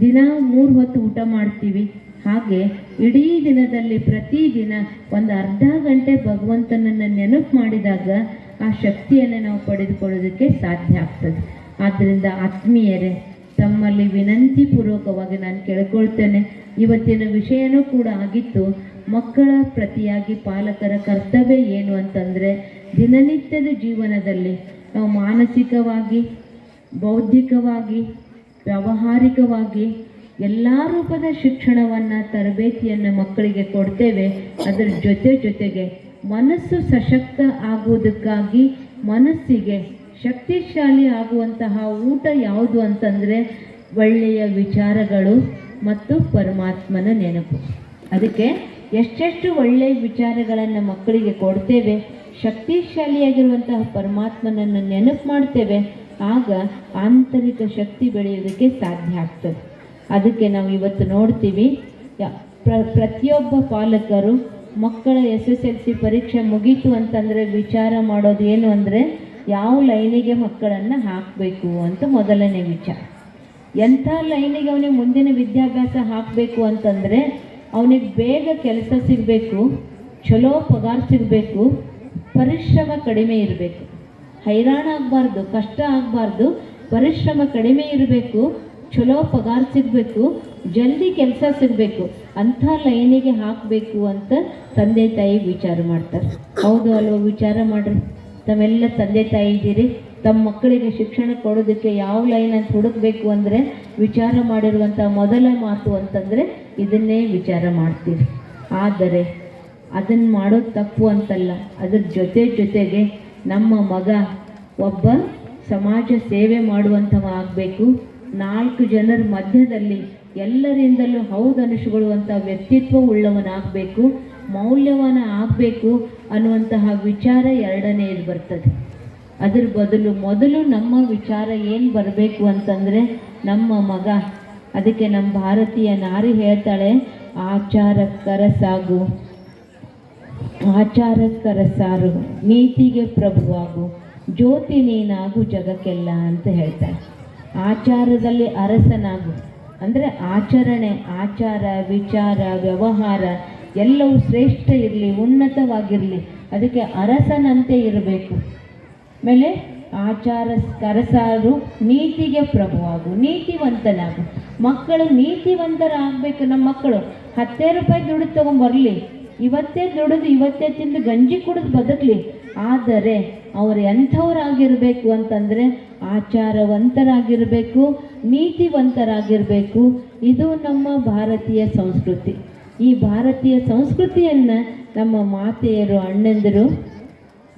ದಿನ ಮೂರು ಹೊತ್ತು ಊಟ ಮಾಡ್ತೀವಿ. ಹಾಗೆ ಇಡೀ ದಿನದಲ್ಲಿ ಪ್ರತಿದಿನ ಒಂದು ಅರ್ಧ ಗಂಟೆ ಭಗವಂತನನ್ನು ನೆನಪು ಮಾಡಿದಾಗ ಆ ಶಕ್ತಿಯನ್ನು ನಾವು ಪಡೆದುಕೊಳ್ಳೋದಕ್ಕೆ ಸಾಧ್ಯ ಆಗ್ತದೆ. ಆದ್ದರಿಂದ ಆತ್ಮೀಯರೇ, ತಮ್ಮಲ್ಲಿ ವಿನಂತಿ ಪೂರ್ವಕವಾಗಿ ನಾನು ಕೇಳ್ಕೊಳ್ತೇನೆ. ಇವತ್ತಿನ ವಿಷಯನೂ ಕೂಡ ಆಗಿತ್ತು. ಮಕ್ಕಳ ಪ್ರತಿಯಾಗಿ ಪಾಲಕರ ಕರ್ತವ್ಯ ಏನು ಅಂತಂದರೆ ದಿನನಿತ್ಯದ ಜೀವನದಲ್ಲಿ ನಾವು ಮಾನಸಿಕವಾಗಿ, ಬೌದ್ಧಿಕವಾಗಿ, ವ್ಯಾವಹಾರಿಕವಾಗಿ ಎಲ್ಲ ರೂಪದ ಶಿಕ್ಷಣವನ್ನು, ತರಬೇತಿಯನ್ನು ಮಕ್ಕಳಿಗೆ ಕೊಡ್ತೇವೆ. ಅದರ ಜೊತೆ ಜೊತೆಗೆ ಮನಸ್ಸು ಸಶಕ್ತ ಆಗುವುದಕ್ಕಾಗಿ ಮನಸ್ಸಿಗೆ ಶಕ್ತಿಶಾಲಿ ಆಗುವಂತಹ ಊಟ ಯಾವುದು ಅಂತಂದರೆ ಒಳ್ಳೆಯ ವಿಚಾರಗಳು ಮತ್ತು ಪರಮಾತ್ಮನ ನೆನಪು. ಅದಕ್ಕೆ ಎಷ್ಟೆಷ್ಟು ಒಳ್ಳೆಯ ವಿಚಾರಗಳನ್ನು ಮಕ್ಕಳಿಗೆ ಕೊಡ್ತೇವೆ, ಶಕ್ತಿಶಾಲಿಯಾಗಿರುವಂತಹ ಪರಮಾತ್ಮನನ್ನು ನೆನಪು ಮಾಡ್ತೇವೆ, ಆಗ ಆಂತರಿಕ ಶಕ್ತಿ ಬೆಳೆಯೋದಕ್ಕೆ ಸಾಧ್ಯ ಆಗ್ತದೆ. ಅದಕ್ಕೆ ನಾವು ಇವತ್ತು ನೋಡ್ತೀವಿ ಪ್ರತಿಯೊಬ್ಬ ಪಾಲಕರು ಮಕ್ಕಳ ಎಸ್ ಎಸ್ ಎಲ್ ಸಿ ಪರೀಕ್ಷೆ ಮುಗೀತು ಅಂತಂದರೆ ವಿಚಾರ ಮಾಡೋದು ಏನು ಅಂದರೆ, ಯಾವ ಲೈನಿಗೆ ಮಕ್ಕಳನ್ನು ಹಾಕಬೇಕು ಅಂತ ಮೊದಲನೇ ವಿಚಾರ. ಎಂಥ ಲೈನಿಗೆ ಅವನಿಗೆ ಮುಂದಿನ ವಿದ್ಯಾಭ್ಯಾಸ ಹಾಕಬೇಕು ಅಂತಂದರೆ ಅವನಿಗೆ ಬೇಗ ಕೆಲಸ ಸಿಗಬೇಕು, ಚಲೋ ಪಗಾರ ಸಿಗಬೇಕು, ಪರಿಶ್ರಮ ಕಡಿಮೆ ಇರಬೇಕು. ಹೈರಾಣ ಆಗಬಾರ್ದು, ಕಷ್ಟ ಆಗಬಾರ್ದು, ಪರಿಶ್ರಮ ಕಡಿಮೆ ಇರಬೇಕು, ಚಲೋ ಪಗಾರ ಸಿಗಬೇಕು, ಜಲ್ದಿ ಕೆಲಸ ಸಿಗಬೇಕು, ಅಂಥ ಲೈನಿಗೆ ಹಾಕಬೇಕು ಅಂತ ತಂದೆ ತಾಯಿ ವಿಚಾರ ಮಾಡ್ತಾರೆ. ಹೌದು ಅಲ್ವಾ ವಿಚಾರ ಮಾಡ್ರಿ. ತಮ್ಮೆಲ್ಲ ತಂದೆ ತಾಯಿ ಇದ್ದೀರಿ. ತಮ್ಮ ಮಕ್ಕಳಿಗೆ ಶಿಕ್ಷಣ ಕೊಡೋದಕ್ಕೆ ಯಾವ ಲೈನ್ ಅಂತ ಹುಡುಕ್ಬೇಕು ಅಂದರೆ, ವಿಚಾರ ಮಾಡಿರುವಂಥ ಮೊದಲ ಮಾತು ಅಂತಂದರೆ ಇದನ್ನೇ ವಿಚಾರ ಮಾಡ್ತೀರಿ. ಆದರೆ ಅದನ್ನು ಮಾಡೋದು ತಪ್ಪು ಅಂತಲ್ಲ. ಅದ್ರ ಜೊತೆ ಜೊತೆಗೆ ನಮ್ಮ ಮಗ ಒಬ್ಬ ಸಮಾಜ ಸೇವೆ ಮಾಡುವಂಥವ ಆಗಬೇಕು. ನಾಲ್ಕು ಜನರ ಮಧ್ಯದಲ್ಲಿ ಎಲ್ಲರಿಂದಲೂ ಹೌದು ಅನಿಸ್ಕೊಳ್ಳುವಂಥ ವ್ಯಕ್ತಿತ್ವ ಉಳ್ಳವನಾಗಬೇಕು, ಮೌಲ್ಯವನ ಆಗಬೇಕು ಅನ್ನುವಂತಹ ವಿಚಾರ ಎರಡನೇದು ಬರ್ತದೆ. ಅದ್ರ ಬದಲು ಮೊದಲು ನಮ್ಮ ವಿಚಾರ ಏನು ಬರಬೇಕು ಅಂತಂದರೆ ನಮ್ಮ ಮಗ ಅದಕ್ಕೆ ನಮ್ಮ ಭಾರತೀಯ ನಾರಿ ಹೇಳ್ತಾಳೆ ಆಚಾರಕ್ಕರ ಸಾಗು ಆಚಾರಕ್ಕರ ಸಾರು, ನೀತಿಗೆ ಪ್ರಭುವಾಗು, ಜ್ಯೋತಿ ನೀನಾಗು ಜಗಕ್ಕೆಲ್ಲ ಅಂತ ಹೇಳ್ತಾರೆ ಆಚಾರದಲ್ಲಿ ಅರಸನಾಗು, ಅಂದರೆ ಆಚರಣೆ, ಆಚಾರ, ವಿಚಾರ, ವ್ಯವಹಾರ, ಎಲ್ಲವೂ ಶ್ರೇಷ್ಠ ಇರಲಿ, ಉನ್ನತವಾಗಿರಲಿ, ಅದಕ್ಕೆ ಅರಸನಂತೆ ಇರಬೇಕು. ಆಮೇಲೆ ಆಚಾರ ಕರಸಾರು ನೀತಿಗೆ ಪ್ರಭುವಾಗು, ನೀತಿವಂತನಾಗು. ಮಕ್ಕಳು ನೀತಿವಂತರಾಗಬೇಕು ನಮ್ಮ ಮಕ್ಕಳು. ಹತ್ತೇ ರೂಪಾಯಿ ದುಡ್ಡು ತೊಗೊಂಬರಲಿ ಇವತ್ತೇ ದುಡಿದು, ಇವತ್ತೇ ತಿಂದು ಗಂಜಿ ಕುಡಿದು ಬದುಕಲಿ. ಆದರೆ ಅವರು ಎಂಥವರಾಗಿರಬೇಕು ಅಂತಂದರೆ ಆಚಾರವಂತರಾಗಿರಬೇಕು, ನೀತಿವಂತರಾಗಿರಬೇಕು. ಇದು ನಮ್ಮ ಭಾರತೀಯ ಸಂಸ್ಕೃತಿ. ಈ ಭಾರತೀಯ ಸಂಸ್ಕೃತಿಯನ್ನು ನಮ್ಮ ಮಾತೆಯರು, ಅಣ್ಣಂದಿರು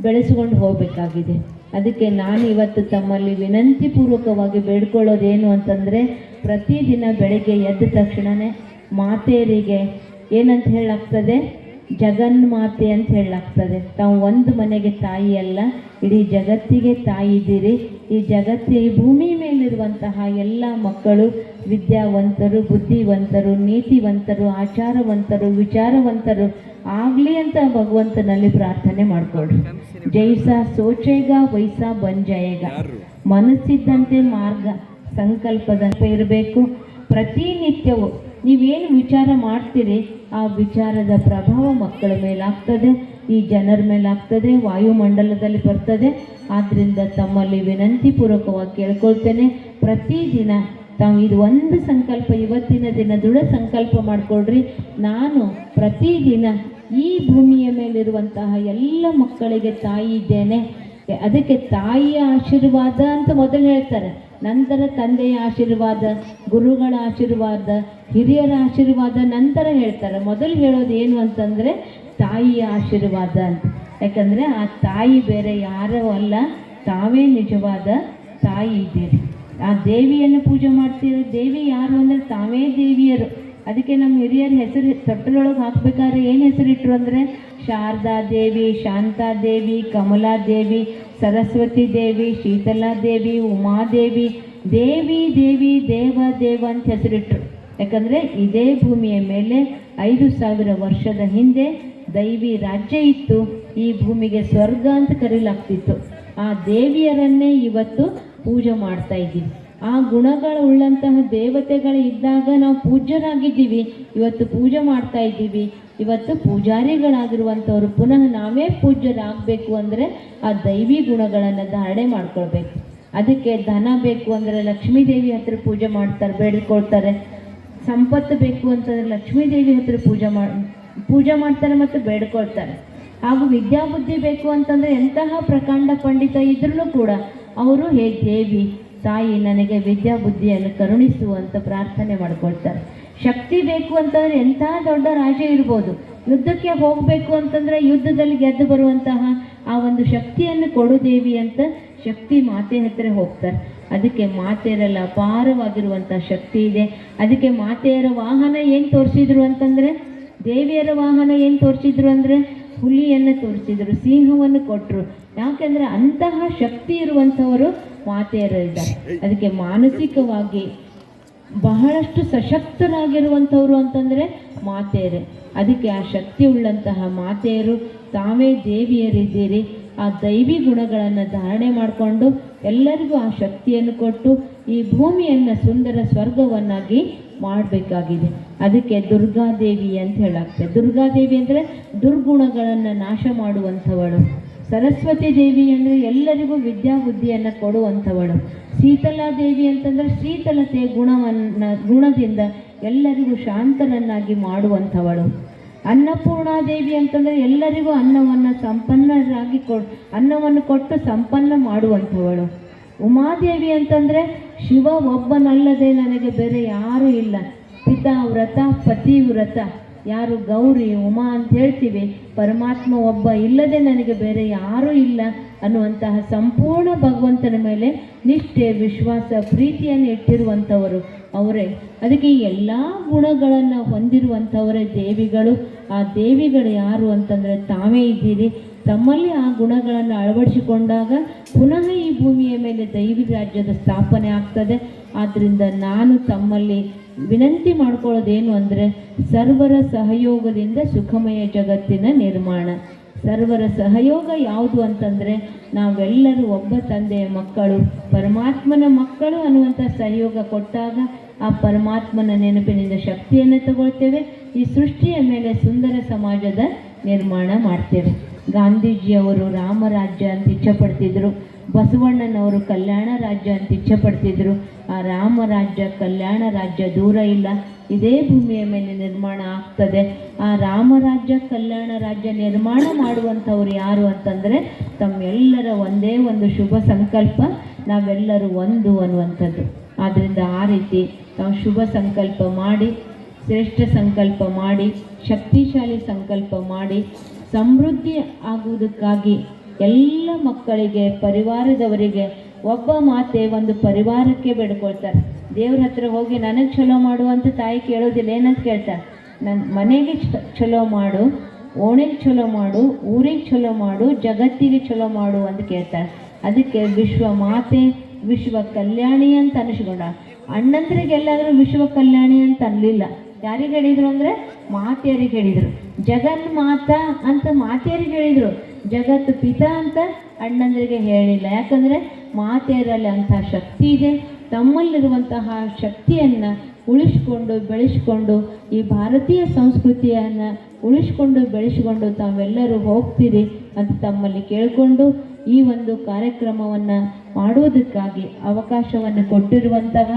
ಬೆಳೆಸ್ಕೊಂಡು ಹೋಗಬೇಕಾಗಿದೆ. ಅದಕ್ಕೆ ನಾನು ಇವತ್ತು ತಮ್ಮಲ್ಲಿ ವಿನಂತಿ ಪೂರ್ವಕವಾಗಿ ಬೇಡ್ಕೊಳ್ಳೋದೇನು ಅಂತಂದರೆ ಪ್ರತಿದಿನ ಬೆಳಗ್ಗೆ ಎದ್ದ ತಕ್ಷಣವೇ ಮಾತೆಯರಿಗೆ ಏನಂತ ಹೇಳಾಗ್ತದೆ? ಜಗನ್ಮಾತೆ ಅಂತ ಹೇಳಲಾಗ್ತದೆ. ತಾವು ಒಂದು ಮನೆಗೆ ತಾಯಿ ಅಲ್ಲ ಇಡೀ ಜಗತ್ತಿಗೆ ತಾಯಿ ಇದ್ದೀರಿ. ಈ ಜಗತ್ತಿ ಈ ಭೂಮಿ ಮೇಲಿರುವಂತಹ ಎಲ್ಲ ಮಕ್ಕಳು ವಿದ್ಯಾವಂತರು ಬುದ್ಧಿವಂತರು ನೀತಿವಂತರು ಆಚಾರವಂತರು ವಿಚಾರವಂತರು ಆಗಲಿ ಅಂತ ಭಗವಂತನಲ್ಲಿ ಪ್ರಾರ್ಥನೆ ಮಾಡಿಕೊಡ್ರಿ ಜೈಸ ಸೋಚೇಗ ವೈಸ ಬಂಜಯೇಗ. ಮನಸ್ಸಿದ್ದಂತೆ ಮಾರ್ಗ ಸಂಕಲ್ಪದಂತೆ ಇರಬೇಕು. ಪ್ರತಿನಿತ್ಯವೂ ನೀವೇನು ವಿಚಾರ ಮಾಡ್ತೀರಿ? ಆ ವಿಚಾರದ ಪ್ರಭಾವ ಮಕ್ಕಳ ಮೇಲಾಗ್ತದೆ, ಈ ಜನರ ಮೇಲಾಗ್ತದೆ, ವಾಯುಮಂಡಲದಲ್ಲಿ ಬರ್ತದೆ. ಆದ್ದರಿಂದ ತಮ್ಮಲ್ಲಿ ವಿನಂತಿ ಪೂರ್ವಕವಾಗಿ ಕೇಳ್ಕೊಳ್ತೇನೆ. ಪ್ರತಿದಿನ ತಾವು ಇದು ಒಂದು ಸಂಕಲ್ಪ, ಇವತ್ತಿನ ದಿನ ದೃಢ ಸಂಕಲ್ಪ ಮಾಡಿಕೊಳ್ಳ್ರಿ ನಾನು ಪ್ರತಿದಿನ ಈ ಭೂಮಿಯ ಮೇಲಿರುವಂತಹ ಎಲ್ಲ ಮಕ್ಕಳಿಗೆ ತಾಯಿ ಇದ್ದೇನೆ. ಅದಕ್ಕೆ ತಾಯಿಯ ಆಶೀರ್ವಾದ ಅಂತ ಮೊದಲು ಹೇಳ್ತಾರೆ. ನಂತರ ತಂದೆಯ ಆಶೀರ್ವಾದ, ಗುರುಗಳ ಆಶೀರ್ವಾದ, ಹಿರಿಯರ ಆಶೀರ್ವಾದ ನಂತರ ಹೇಳ್ತಾರೆ. ಮೊದಲು ಹೇಳೋದು ಏನು ಅಂತಂದರೆ ತಾಯಿಯ ಆಶೀರ್ವಾದ ಅಂತ. ಯಾಕಂದರೆ ಆ ತಾಯಿ ಬೇರೆ ಯಾರೂ ಅಲ್ಲ. ತಾವೇ ನಿಜವಾದ ತಾಯಿ ಇದ್ದೀರಿ. ಆ ದೇವಿಯನ್ನು ಪೂಜೆ ಮಾಡ್ತೀರಿ, ದೇವಿ ಯಾರು ಅಂದರೆ ತಾವೇ ದೇವಿಯರು. ಅದಕ್ಕೆ ನಮ್ಮ ಹಿರಿಯರ ಹೆಸರು, ತೊಟ್ಟಲೊಳಗೆ ಹಾಕ್ಬೇಕಾದ್ರೆ ಏನು ಹೆಸರಿಟ್ಟರು ಅಂದರೆ ಶಾರದಾ ದೇವಿ, ಶಾಂತಾ ದೇವಿ, ಕಮಲಾ ದೇವಿ, ಸರಸ್ವತಿ ದೇವಿ, ಶೀತಲಾ ದೇವಿ ಉಮಾದೇವಿ ದೇವಿ ದೇವಿ, ದೇವ ದೇವ ಅಂತ ಹೆಸರಿಟ್ರು. ಯಾಕಂದರೆ ಇದೇ ಭೂಮಿಯ ಮೇಲೆ ಐದು ಸಾವಿರ ವರ್ಷದ ಹಿಂದೆ ದೈವಿ ರಾಜ್ಯ ಇತ್ತು. ಈ ಭೂಮಿಗೆ ಸ್ವರ್ಗ ಅಂತ ಕರೀಲಾಗ್ತಿತ್ತು. ಆ ದೇವಿಯರನ್ನೇ ಇವತ್ತು ಪೂಜೆ ಮಾಡ್ತಾ ಇದ್ದೀವಿ. ಆ ಗುಣಗಳು ಉಳ್ಳಂತಹ ದೇವತೆಗಳು ಇದ್ದಾಗ ನಾವು ಪೂಜ್ಯರಾಗಿದ್ದೀವಿ. ಇವತ್ತು ಪೂಜೆ ಮಾಡ್ತಾ ಇದ್ದೀವಿ. ಇವತ್ತು ಪೂಜಾರಿಗಳಾಗಿರುವಂಥವ್ರು ಪುನಃ ನಾವೇ ಪೂಜ್ಯರಾಗಬೇಕು ಅಂದರೆ ಆ ದೈವಿ ಗುಣಗಳನ್ನು ಧಾರಣೆ ಮಾಡ್ಕೊಳ್ಬೇಕು. ಅದಕ್ಕೆ ಧನ ಬೇಕು ಅಂದರೆ ಲಕ್ಷ್ಮೀ ದೇವಿ ಹತ್ರ ಪೂಜೆ ಮಾಡ್ತಾರೆ, ಬೇಡ್ಕೊಳ್ತಾರೆ. ಸಂಪತ್ತು ಬೇಕು ಅಂತಂದರೆ ಲಕ್ಷ್ಮೀ ದೇವಿ ಹತ್ರ ಪೂಜೆ ಮಾಡಿ ಪೂಜೆ ಮಾಡ್ತಾರೆ ಮತ್ತು ಬೇಡ್ಕೊಳ್ತಾರೆ. ಹಾಗೂ ವಿದ್ಯಾಬುದ್ಧಿ ಬೇಕು ಅಂತಂದರೆ ಎಂತಹ ಪ್ರಕಾಂಡ ಪಂಡಿತ ಇದ್ರೂ ಕೂಡ ಅವರು ಹೇ ದೇವಿ ತಾಯಿ ನನಗೆ ವಿದ್ಯಾಬುದ್ಧಿಯನ್ನು ಕರುಣಿಸು ಅಂತ ಪ್ರಾರ್ಥನೆ ಮಾಡ್ಕೊಳ್ತಾರೆ. ಶಕ್ತಿ ಬೇಕು ಅಂತಂದರೆ ಎಂಥ ದೊಡ್ಡ ರಾಜ ಇರ್ಬೋದು. ಯುದ್ಧಕ್ಕೆ ಹೋಗಬೇಕು ಅಂತಂದರೆ ಯುದ್ಧದಲ್ಲಿ ಗೆದ್ದು ಬರುವಂತಹ ಆ ಒಂದು ಶಕ್ತಿಯನ್ನು ಕೊಡು ದೇವಿ ಅಂತ ಶಕ್ತಿ ಮಾತೆ ಹತ್ತಿರ ಹೋಗ್ತಾರೆ. ಅದಕ್ಕೆ ಮಾತೆಯರೆಲ್ಲ ಅಪಾರವಾಗಿರುವಂಥ ಶಕ್ತಿ ಇದೆ. ಅದಕ್ಕೆ ಮಾತೆಯರ ವಾಹನ ಏನು ತೋರಿಸಿದ್ರು ಅಂತಂದರೆ, ದೇವಿಯರ ವಾಹನ ಏನು ತೋರಿಸಿದ್ರು ಅಂದರೆ ಹುಲಿಯನ್ನು ತೋರಿಸಿದರು, ಸಿಂಹವನ್ನು ಕೊಟ್ಟರು ಯಾಕೆಂದರೆ ಅಂತಹ ಶಕ್ತಿ ಇರುವಂಥವರು ಮಾತೆಯರು ಇದ್ದಾರೆ ಅದಕ್ಕೆ ಮಾನಸಿಕವಾಗಿ ಬಹಳಷ್ಟು ಸಶಕ್ತರಾಗಿರುವಂಥವ್ರು ಅಂತಂದರೆ ಮಾತೆಯರೇ. ಅದಕ್ಕೆ ಆ ಶಕ್ತಿ ಉಳ್ಳಂತಹ ಮಾತೆಯರು ತಾವೇ ದೇವಿಯರಿದ್ದೀರಿ. ಆ ದೈವಿ ಗುಣಗಳನ್ನು ಧಾರಣೆ ಮಾಡಿಕೊಂಡು ಎಲ್ಲರಿಗೂ ಆ ಶಕ್ತಿಯನ್ನು ಕೊಟ್ಟು ಈ ಭೂಮಿಯನ್ನು ಸುಂದರ ಸ್ವರ್ಗವನ್ನಾಗಿ ಮಾಡಬೇಕಾಗಿದೆ. ಅದಕ್ಕೆ ದುರ್ಗಾದೇವಿ ಅಂತ ಹೇಳಾಗ್ತದೆ. ದುರ್ಗಾದೇವಿ ಅಂದರೆ ದುರ್ಗುಣಗಳನ್ನು ನಾಶ ಮಾಡುವಂಥವಳು. ಸರಸ್ವತಿ ದೇವಿ ಅಂದರೆ ಎಲ್ಲರಿಗೂ ವಿದ್ಯಾ ಬುದ್ಧಿಯನ್ನು ಕೊಡುವಂಥವಳು. ಶೀತಲಾ ದೇವಿ ಅಂತಂದರೆ ಶೀತಲತೆ ಗುಣವನ್ನು, ಗುಣದಿಂದ ಎಲ್ಲರಿಗೂ ಶಾಂತನನ್ನಾಗಿ ಮಾಡುವಂಥವಳು. ಅನ್ನಪೂರ್ಣಾದೇವಿ ಅಂತಂದರೆ ಎಲ್ಲರಿಗೂ ಅನ್ನವನ್ನು ಸಂಪನ್ನರಾಗಿ ಕೊ, ಅನ್ನವನ್ನು ಕೊಟ್ಟು ಸಂಪನ್ನ ಮಾಡುವಂಥವಳು. ಉಮಾದೇವಿ ಅಂತಂದರೆ ಶಿವ ಒಬ್ಬನಲ್ಲದೆ ನನಗೆ ಬೇರೆ ಯಾರೂ ಇಲ್ಲ. ಪಿತಾ ವ್ರತ ಪತಿ ವ್ರತ ಯಾರು ಗೌರಿ, ಉಮಾ ಅಂತ ಹೇಳ್ತೀವಿ, ಪರಮಾತ್ಮ ಒಬ್ಬ ಇಲ್ಲದೆ ನನಗೆ ಬೇರೆ ಯಾರೂ ಇಲ್ಲ ಅನ್ನುವಂತಹ ಸಂಪೂರ್ಣ ಭಗವಂತನ ಮೇಲೆ ನಿಷ್ಠೆ, ವಿಶ್ವಾಸ, ಪ್ರೀತಿಯನ್ನು ಇಟ್ಟಿರುವಂಥವರು ಅವರೇ. ಅದಕ್ಕೆ ಎಲ್ಲ ಗುಣಗಳನ್ನು ಹೊಂದಿರುವಂಥವರೇ ದೇವಿಗಳು. ಆ ದೇವಿಗಳು ಯಾರು ಅಂತಂದರೆ ತಾವೇ ಇದ್ದೀರಿ. ತಮ್ಮಲ್ಲಿ ಆ ಗುಣಗಳನ್ನು ಅಳವಡಿಸಿಕೊಂಡಾಗ ಪುನಃ ಈ ಭೂಮಿಯ ಮೇಲೆ ದೈವಿ ರಾಜ್ಯದ ಸ್ಥಾಪನೆ ಆಗ್ತದೆ. ಆದ್ದರಿಂದ ನಾನು ತಮ್ಮಲ್ಲಿ ವಿನಂತಿ ಮಾಡ್ಕೊಳ್ಳೋದೇನು ಅಂದರೆ ಸರ್ವರ ಸಹಯೋಗದಿಂದ ಸುಖಮಯ ಜಗತ್ತಿನ ನಿರ್ಮಾಣ. ಸರ್ವರ ಸಹಯೋಗ ಯಾವುದು ಅಂತಂದರೆ ನಾವೆಲ್ಲರೂ ಒಬ್ಬ ತಂದೆಯ ಮಕ್ಕಳು, ಪರಮಾತ್ಮನ ಮಕ್ಕಳು ಅನ್ನುವಂಥ ಸಹಯೋಗ ಕೊಟ್ಟಾಗ ಆ ಪರಮಾತ್ಮನ ನೆನಪಿನಿಂದ ಶಕ್ತಿಯನ್ನು ತಗೊಳ್ತೇವೆ, ಈ ಸೃಷ್ಟಿಯ ಮೇಲೆ ಸುಂದರ ಸಮಾಜದ ನಿರ್ಮಾಣ ಮಾಡ್ತೇವೆ. ಗಾಂಧೀಜಿಯವರು ರಾಮರಾಜ್ಯ ಅಂತ ಇಚ್ಛಪಡ್ತಿದ್ರು. ಬಸವಣ್ಣನವರು ಕಲ್ಯಾಣ ರಾಜ್ಯ ಅಂತ ಇಚ್ಛೆ ಪಡ್ತಿದ್ರು ಆ ರಾಮರಾಜ್ಯ ಕಲ್ಯಾಣ ರಾಜ್ಯ ದೂರ ಇಲ್ಲ. ಇದೇ ಭೂಮಿಯ ಮೇಲೆ ನಿರ್ಮಾಣ ಆಗ್ತದೆ. ಆ ರಾಮರಾಜ್ಯ ಕಲ್ಯಾಣ ರಾಜ್ಯ ನಿರ್ಮಾಣ ಮಾಡುವಂಥವ್ರು ಯಾರು ಅಂತಂದರೆ ತಮ್ಮೆಲ್ಲರ ಒಂದೇ ಒಂದು ಶುಭ ಸಂಕಲ್ಪ, ನಾವೆಲ್ಲರೂ ಒಂದು ಅನ್ನುವಂಥದ್ದು. ಆದ್ದರಿಂದ ಆ ರೀತಿ ನಾವು ಶುಭ ಸಂಕಲ್ಪ ಮಾಡಿ, ಶ್ರೇಷ್ಠ ಸಂಕಲ್ಪ ಮಾಡಿ, ಶಕ್ತಿಶಾಲಿ ಸಂಕಲ್ಪ ಮಾಡಿ, ಸಮೃದ್ಧಿ ಆಗುವುದಕ್ಕಾಗಿ ಎಲ್ಲ ಮಕ್ಕಳಿಗೆ, ಪರಿವಾರದವರಿಗೆ ಒಬ್ಬ ಮಾತೆ ಒಂದು ಪರಿವಾರಕ್ಕೆ ಬೇಡ್ಕೊಳ್ತಾರೆ. ದೇವ್ರ ಹತ್ರ ಹೋಗಿ, ನನಗೆ ಚಲೋ ಮಾಡು ಅಂತ ತಾಯಿ ಕೇಳೋದಿಲ್ಲ, ಏನಂತ ಕೇಳ್ತಾರೆ ನನ್ನ ಮನೆಗೆ ಚಲೋ ಮಾಡು, ಓಣಿಗೆ ಚಲೋ ಮಾಡು, ಊರಿಗೆ ಚಲೋ ಮಾಡು, ಜಗತ್ತಿಗೆ ಚಲೋ ಮಾಡು ಅಂತ ಕೇಳ್ತಾರೆ ಅದಕ್ಕೆ ವಿಶ್ವ ಮಾತೆ, ವಿಶ್ವ ಕಲ್ಯಾಣಿ ಅಂತ ಅನಿಸ್ಕೊಂಡ. ಅಣ್ಣಂದ್ರಿಗೆಲ್ಲಾದರೂ ವಿಶ್ವ ಕಲ್ಯಾಣಿ ಅಂತ ಅನ್ನಲಿಲ್ಲ ಯಾರಿಗೆ ಹೇಳಿದರು ಅಂದರೆ ಮಾತೆಯರಿಗೆ ಹೇಳಿದರು. ಜಗನ್ ಮಾತಾ ಅಂತ ಮಾತೆಯರಿಗೆ ಹೇಳಿದರು. ಜಗತ್ತು ಪಿತ ಅಂತ ಅಣ್ಣಂದರಿಗೆ ಹೇಳಿಲ್ಲ. ಯಾಕಂದರೆ ಮಾತೆಯರಲ್ಲಿ ಅಂತಹ ಶಕ್ತಿ ಇದೆ. ತಮ್ಮಲ್ಲಿರುವಂತಹ ಶಕ್ತಿಯನ್ನು ಉಳಿಸ್ಕೊಂಡು, ಬೆಳೆಸ್ಕೊಂಡು, ಈ ಭಾರತೀಯ ಸಂಸ್ಕೃತಿಯನ್ನು ಉಳಿಸ್ಕೊಂಡು, ಬೆಳೆಸ್ಕೊಂಡು ತಾವೆಲ್ಲರೂ ಹೋಗ್ತೀರಿ ಅಂತ ತಮ್ಮಲ್ಲಿ ಕೇಳಿಕೊಂಡು ಈ ಒಂದು ಕಾರ್ಯಕ್ರಮವನ್ನು ಮಾಡುವುದಕ್ಕಾಗಿ ಅವಕಾಶವನ್ನು ಕೊಟ್ಟಿರುವಂತಹ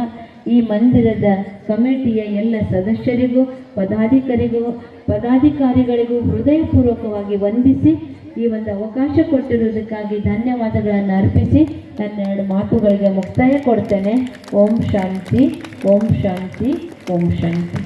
ಈ ಮಂದಿರದ ಕಮಿಟಿಯ ಎಲ್ಲ ಸದಸ್ಯರಿಗೂ, ಪದಾಧಿಕಾರಿಗೂ, ಪದಾಧಿಕಾರಿಗಳಿಗೂ ಹೃದಯಪೂರ್ವಕವಾಗಿ ವಂದಿಸಿ ಈ ಒಂದು ಅವಕಾಶ ಕೊಟ್ಟಿರುವುದಕ್ಕಾಗಿ ಧನ್ಯವಾದಗಳನ್ನು ಅರ್ಪಿಸಿ ನನ್ನ ಎರಡು ಮಾತುಗಳಿಗೆ ಮುಕ್ತಾಯ ಕೊಡ್ತೇನೆ. ಓಂ ಶಾಂತಿ ಓಂ ಶಾಂತಿ ಓಂ ಶಾಂತಿ.